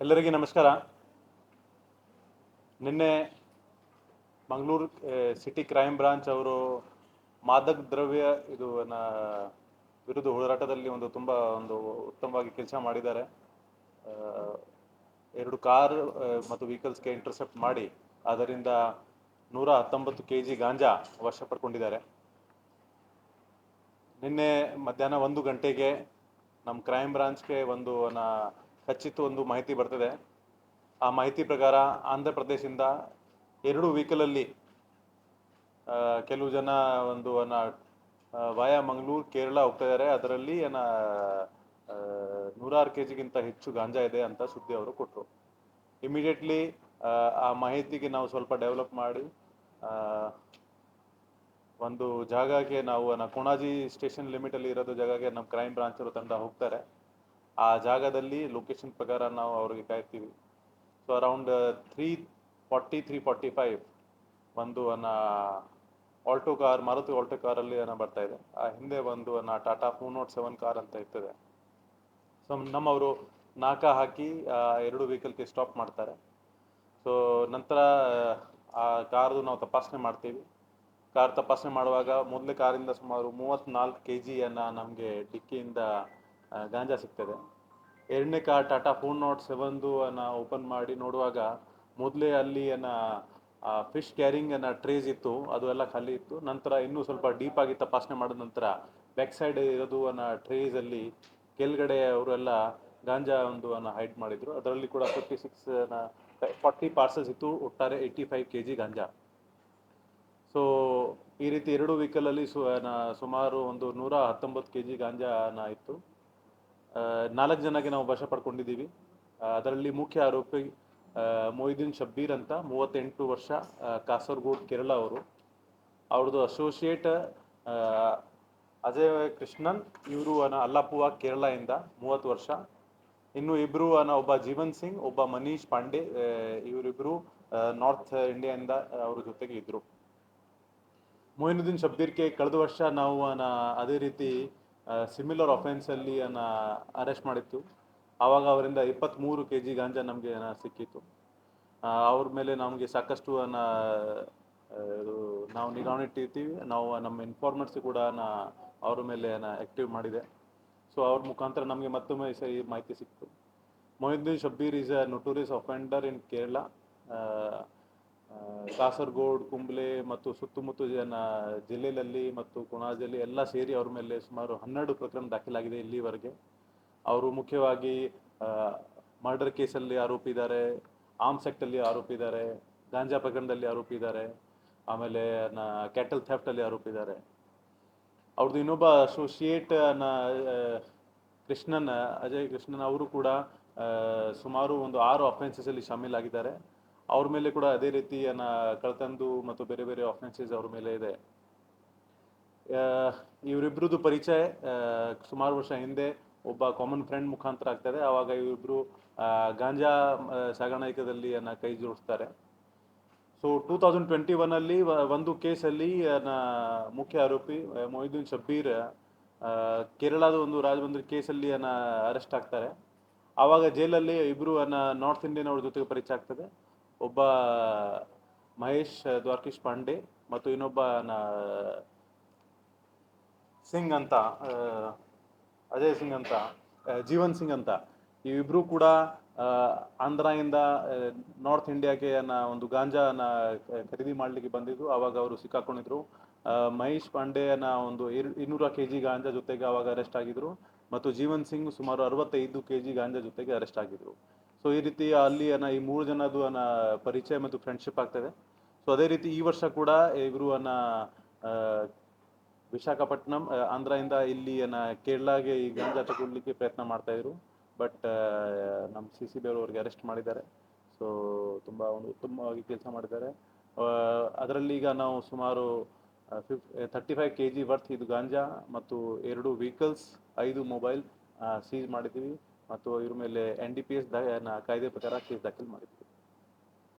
ಎಲ್ಲರಿಗೂ ನಮಸ್ಕಾರ. ನಿನ್ನೆ ಮಂಗಳೂರು ಸಿಟಿ ಕ್ರೈಮ್ ಬ್ರಾಂಚ್ ಅವರು ಮಾದಕ ದ್ರವ್ಯ ಇದು ವಿರುದ್ಧ ಹೋರಾಟದಲ್ಲಿ ಒಂದು ತುಂಬ, ಒಂದು ಉತ್ತಮವಾಗಿ ಕೆಲಸ ಮಾಡಿದ್ದಾರೆ. ಎರಡು ಕಾರ್ ಮತ್ತು ವೆಹಿಕಲ್ಸ್ಗೆ ಇಂಟರ್ಸೆಪ್ಟ್ ಮಾಡಿ, ಅದರಿಂದ ನೂರ ಹತ್ತೊಂಬತ್ತು ಕೆ ಜಿ ಗಾಂಜಾ ವಶಪಡ್ಕೊಂಡಿದ್ದಾರೆ. ನಿನ್ನೆ ಮಧ್ಯಾಹ್ನ ಒಂದು ಗಂಟೆಗೆ ನಮ್ಮ ಕ್ರೈಮ್ ಬ್ರಾಂಚ್ಗೆ ಒಂದು ಖಚಿತ ಒಂದು ಮಾಹಿತಿ ಬರ್ತದೆ. ಆ ಮಾಹಿತಿ ಪ್ರಕಾರ ಆಂಧ್ರ ಪ್ರದೇಶದಿಂದ ಎರಡು ವೆಹಿಕಲಲ್ಲಿ ಕೆಲವು ಜನ ಒಂದು ವಾಯ ಮಂಗಳೂರು, ಕೇರಳ ಹೋಗ್ತಾ ಇದ್ದಾರೆ ಅದರಲ್ಲಿ ಏನ ನೂರಾರು ಕೆ ಜಿಗಿಂತ ಹೆಚ್ಚು ಗಾಂಜಾ ಇದೆ ಅಂತ ಸುದ್ದಿ ಅವರು ಕೊಟ್ಟರು ಇಮಿಡಿಯೇಟ್ಲಿ ಆ ಮಾಹಿತಿಗೆ ನಾವು ಸ್ವಲ್ಪ ಡೆವಲಪ್ ಮಾಡಿ ಒಂದು ಜಾಗಕ್ಕೆ ನಾವು ಕೊಣಾಜಿ ಸ್ಟೇಷನ್ ಲಿಮಿಟ್ ಅಲ್ಲಿ ಇರೋದು ಜಾಗಕ್ಕೆ ನಮ್ಮ ಕ್ರೈಮ್ ಬ್ರಾಂಚ್ ತಂಡ ಹೋಗ್ತಾರೆ. ಆ ಜಾಗದಲ್ಲಿ ಲೊಕೇಶನ್ ಪ್ರಕಾರ ನಾವು ಅವ್ರಿಗೆ ಕಾಯ್ತೀವಿ. So around three forty three forty five ಒಂದು ಅನ್ನ ಆಲ್ಟೋ ಕಾರ್ ಮಾರುತಿ ಆಲ್ಟೋ ಕಾರಲ್ಲಿ ಅನ್ನ ಬರ್ತಾ ಇದೆ. ಆ ಹಿಂದೆ ಒಂದು ಅನ್ನ Tata four not seven car ಅಂತ ಇರ್ತದೆ. ಸೊ ನಮ್ಮವರು ನಾಕ ಹಾಕಿ ಎರಡು ವೆಹಿಕಲ್ಗೆ ಸ್ಟಾಪ್ ಮಾಡ್ತಾರೆ. ಸೊ ನಂತರ, ಆ ಕಾರ್ದು ನಾವು ತಪಾಸಣೆ ಮಾಡ್ತೀವಿ. ಕಾರ್ ತಪಾಸಣೆ ಮಾಡುವಾಗ ಮೊದಲೇ ಕಾರಿಂದ ಸುಮಾರು ಮೂವತ್ತ್ನಾಲ್ಕು ಕೆ ಜಿಯನ್ನು ನಮಗೆ ಡಿಕ್ಕಿಯಿಂದ ಗಾಂಜಾ ಸಿಗ್ತದೆ. ಎರಡನೇ ಕಾರ್ ಟಾಟಾ ಫೋನ್ ನಾಟ್ ಸೆವೆನ್ದು ಅನ್ನ ಓಪನ್ ಮಾಡಿ ನೋಡುವಾಗ ಮೊದಲೇ ಅಲ್ಲಿ ಅನ್ನ ಫಿಶ್ ಕ್ಯಾರಿಂಗ್ ಅನ್ನ ಟ್ರೇಸ್ ಇತ್ತು, ಅದು ಎಲ್ಲ ಖಾಲಿ ಇತ್ತು. ನಂತರ ಇನ್ನೂ ಸ್ವಲ್ಪ ಡೀಪ್ ಆಗಿ ತಪಾಸಣೆ ಮಾಡಿದ ನಂತರ ಬ್ಯಾಕ್ ಸೈಡ್ ಇರೋದು ಅನ್ನ ಟ್ರೇಸ್ ಅಲ್ಲಿ ಕೆಳಗಡೆ ಅವರೆಲ್ಲ ಗಾಂಜಾ ಒಂದು ಅನ್ನ ಹೈಡ್ ಮಾಡಿದ್ರು. ಅದರಲ್ಲಿ ಕೂಡ ಫಿಫ್ಟಿ ಸಿಕ್ಸ್ ಫಾರ್ಟಿ ಪಾರ್ಸಲ್ಸ್ ಇತ್ತು, ಒಟ್ಟಾರೆ ಏಯ್ಟಿ ಫೈವ್ ಕೆ ಜಿ ಗಾಂಜಾ. ಸೊ ಈ ರೀತಿ ಎರಡು ವೆಹಿಕಲಲ್ಲಿ ಸುಮಾರು ಒಂದು ನೂರ ಹತ್ತೊಂಬತ್ತು ಕೆ ಜಿ ಗಾಂಜಾ ಇತ್ತು. ನಾಲ್ಕು ಜನಕ್ಕೆ ನಾವು ವಶ ಪಡ್ಕೊಂಡಿದ್ದೀವಿ ಅದರಲ್ಲಿ ಮುಖ್ಯ ಆರೋಪಿ ಮೊಯ್ದೀನ್ ಶಬ್ಬೀರ್ ಅಂತ, ಮೂವತ್ತೆಂಟು ವರ್ಷ ಕಾಸರಗೋಡ್ ಕೇರಳ ಅವರು. ಅವ್ರದ್ದು ಅಸೋಸಿಯೇಟ್ ಅಜಯ್ ಕೃಷ್ಣನ್, ಇವರು ಅಲ್ಲಾಪುವ ಕೇರಳದಿಂದ ಮೂವತ್ತು ವರ್ಷ. ಇನ್ನು ಇಬ್ರು ಅನ್ನ ಒಬ್ಬ ಜೀವನ್ ಸಿಂಗ್, ಒಬ್ಬ ಮನೀಶ್ ಪಾಂಡೆ ಇವರಿಬ್ರು ನಾರ್ತ್ ಇಂಡಿಯಾದಿಂದ ಅವ್ರ ಜೊತೆಗೆ ಇದ್ರು. ಮೊಯಿನುದ್ದೀನ್ ಶಬ್ದೀರ್ಕೆ ಕಳೆದ ವರ್ಷ ನಾವು ಅದೇ ರೀತಿ ಸಿಮಿಲರ್ ಅಫೆನ್ಸ್ ಅಲ್ಲಿ ಅರೆಸ್ಟ್ ಮಾಡಿತ್ತು. ಆವಾಗ ಅವರಿಂದ ಇಪ್ಪತ್ತ್ಮೂರು ಕೆ ಜಿ ಗಾಂಜಾ ನಮಗೆ ಸಿಕ್ಕಿತ್ತು. ಅವ್ರ ಮೇಲೆ ನಮಗೆ ಸಾಕಷ್ಟು ಅನ್ನ ನಾವು ನಿಗಾವಣೆ ಇಟ್ಟಿರ್ತೀವಿ ನಾವು ನಮ್ಮ ಇನ್ಫಾರ್ಮರ್ಸ್ ಕೂಡ ಅವ್ರ ಮೇಲೆ ಆಕ್ಟಿವ್ ಮಾಡಿದೆ. ಸೊ ಅವ್ರ ಮುಖಾಂತರ ನಮಗೆ ಮತ್ತೊಮ್ಮೆ ಸಹ ಈ ಮಾಹಿತಿ ಸಿಕ್ತು. Mohiddeen Shabbir is a notorious offender in Kerala Kasaragod, Kumble ಮತ್ತು ಸುತ್ತಮುತ್ತ ಜನ ಜಿಲ್ಲೆಯಲ್ಲಿ ಮತ್ತು ಕುಣಾಜಲ್ಲಿ ಎಲ್ಲ ಸೇರಿ ಅವ್ರ ಮೇಲೆ ಸುಮಾರು ಹನ್ನೆರಡು ಪ್ರಕರಣ ದಾಖಲಾಗಿದೆ ಇಲ್ಲಿವರೆಗೆ. ಅವರು ಮುಖ್ಯವಾಗಿ ಮರ್ಡರ್ ಕೇಸಲ್ಲಿ ಆರೋಪಿ ಇದ್ದಾರೆ ಆರ್ಮ್ಸ್ ಅಲ್ಲಿ ಆರೋಪಿ ಗಾಂಜಾ ಪ್ರಕರಣದಲ್ಲಿ ಆರೋಪಿ ಇದ್ದಾರೆ ಆಮೇಲೆ ಕ್ಯಾಟಲ್ ಥೆಫ್ಟ್ ಅಲ್ಲಿ ಆರೋಪಿ ಇದ್ದಾರೆ ಅವ್ರದ್ದು ಇನ್ನೊಬ್ಬ ಅಸೋಸಿಯೇಟ್ ಕೃಷ್ಣನ್, ಅಜಯ್ ಕೃಷ್ಣನ್ ಅವರು ಕೂಡ ಸುಮಾರು ಒಂದು ಆರು ಅಫೆನ್ಸಸ್ ಅಲ್ಲಿ ಶಾಮೀಲಾಗಿದ್ದಾರೆ. ಅವ್ರ ಮೇಲೆ ಕೂಡ ಅದೇ ರೀತಿ ಅನ್ನ ಕಳ್ತಂದು ಮತ್ತು ಬೇರೆ ಬೇರೆ ಆಫೆನ್ಸಸ್ ಅವ್ರ ಮೇಲೆ ಇದೆ. ಇವರಿಬ್ರದ್ದು ಪರಿಚಯ ಸುಮಾರು ವರ್ಷ ಹಿಂದೆ ಒಬ್ಬ ಕಾಮನ್ ಫ್ರೆಂಡ್ ಮುಖಾಂತರ ಆಗ್ತದೆ. ಆವಾಗ ಇವರಿಬ್ರು ಗಾಂಜಾ ಸಾಗಾಣಿಕದಲ್ಲಿ ಅನ್ನ ಕೈ ಜೋಡಿಸ್ತಾರೆ. ಸೊ ಟೂ ತೌಸಂಡ್ ಟ್ವೆಂಟಿ ಒನ್ನಲ್ಲಿ ಒಂದು ಕೇಸಲ್ಲಿ ಮುಖ್ಯ ಆರೋಪಿ ಮೊಹಿದ್ದೀನ್ ಶಬ್ಬೀರ್ ಕೇರಳದ ಒಂದು ರಾಜಮಂದ್ರಿ ಕೇಸಲ್ಲಿ ಅನ್ನ ಅರೆಸ್ಟ್ ಆಗ್ತಾರೆ. ಆವಾಗ ಜೈಲಲ್ಲಿ ಇಬ್ರು ಅನ್ನ ನಾರ್ತ್ ಇಂಡಿಯನ್ ಅವ್ರ ಜೊತೆಗೆ ಪರಿಚಯ ಆಗ್ತದೆ. ಒಬ್ಬ ಮಹೇಶ್ ದ್ವಾರಕೀಶ್ ಪಾಂಡೆ ಮತ್ತು ಇನ್ನೊಬ್ಬ ಸಿಂಗ್ ಅಂತ ಅಜಯ್ ಸಿಂಗ್ ಅಂತ ಜೀವನ್ ಸಿಂಗ್ ಅಂತ ಇವಿಬ್ರು ಕೂಡ ಆಂಧ್ರದಿಂದ ನಾರ್ತ್ ಇಂಡಿಯಾಗೆ ಒಂದು ಗಾಂಜಾನ ಖರೀದಿ ಮಾಡ್ಲಿಕ್ಕೆ ಬಂದಿದ್ರು ಅವಾಗ ಅವರು ಸಿಕ್ಕಾಕೊಂಡಿದ್ರು. ಮಹೇಶ್ ಪಾಂಡೆಯನ ಒಂದು ಇನ್ನೂರ ಕೆ ಜಿ ಗಾಂಜಾ ಜೊತೆಗೆ ಅವಾಗ ಅರೆಸ್ಟ್ ಆಗಿದ್ರು. ಮತ್ತು ಜೀವನ್ ಸಿಂಗ್ ಸುಮಾರು ಅರವತ್ತೈದು ಕೆ ಜಿ ಗಾಂಜಾ ಜೊತೆಗೆ ಅರೆಸ್ಟ್ ಆಗಿದ್ರು. ಸೊ ಈ ರೀತಿ ಅಲ್ಲಿ ಈ ಮೂರು ಜನದು ಅನ್ನ ಪರಿಚಯ ಮತ್ತು ಫ್ರೆಂಡ್ಶಿಪ್ ಆಗ್ತದೆ. ಸೊ ಅದೇ ರೀತಿ ಈ ವರ್ಷ ಕೂಡ ಇವರು ಅನ್ನ ವಿಶಾಖಪಟ್ಟಣಂ ಆಂಧ್ರದಿಂದ ಇಲ್ಲಿ ಅನ್ನ ಕೇರಳಗೆ ಈ ಗಾಂಜಾ ತಗೊಳ್ಳಿಕ್ಕೆ ಪ್ರಯತ್ನ ಮಾಡ್ತಾ ಇದ್ರು. ಬಟ್ ನಮ್ಮ ಸಿ ಸಿ ಬಿ ಅವ್ರಿಗೆ ಅರೆಸ್ಟ್ ಮಾಡಿದ್ದಾರೆ. ಸೊ ತುಂಬ ಒಂದು ಉತ್ತಮವಾಗಿ ಕೆಲಸ ಮಾಡಿದ್ದಾರೆ. ಅದರಲ್ಲಿ ಈಗ ನಾವು ಸುಮಾರು ಫಿಫ್ thirty five K G worth ಇದು ಗಾಂಜಾ ಮತ್ತು ಎರಡು ವೆಹಿಕಲ್ಸ್ ಐದು ಮೊಬೈಲ್ ಸೀಸ್ ಮಾಡಿದ್ದೀವಿ. ಮತ್ತು ಇವ್ರ ಮೇಲೆ ಎನ್ ಡಿ ಪಿ ಎಸ್ ಕಾಯ್ದೆ ಪ್ರಕಾರ ಕೇಸ್ ದಾಖಲು ಮಾಡಿದ್ದೀವಿ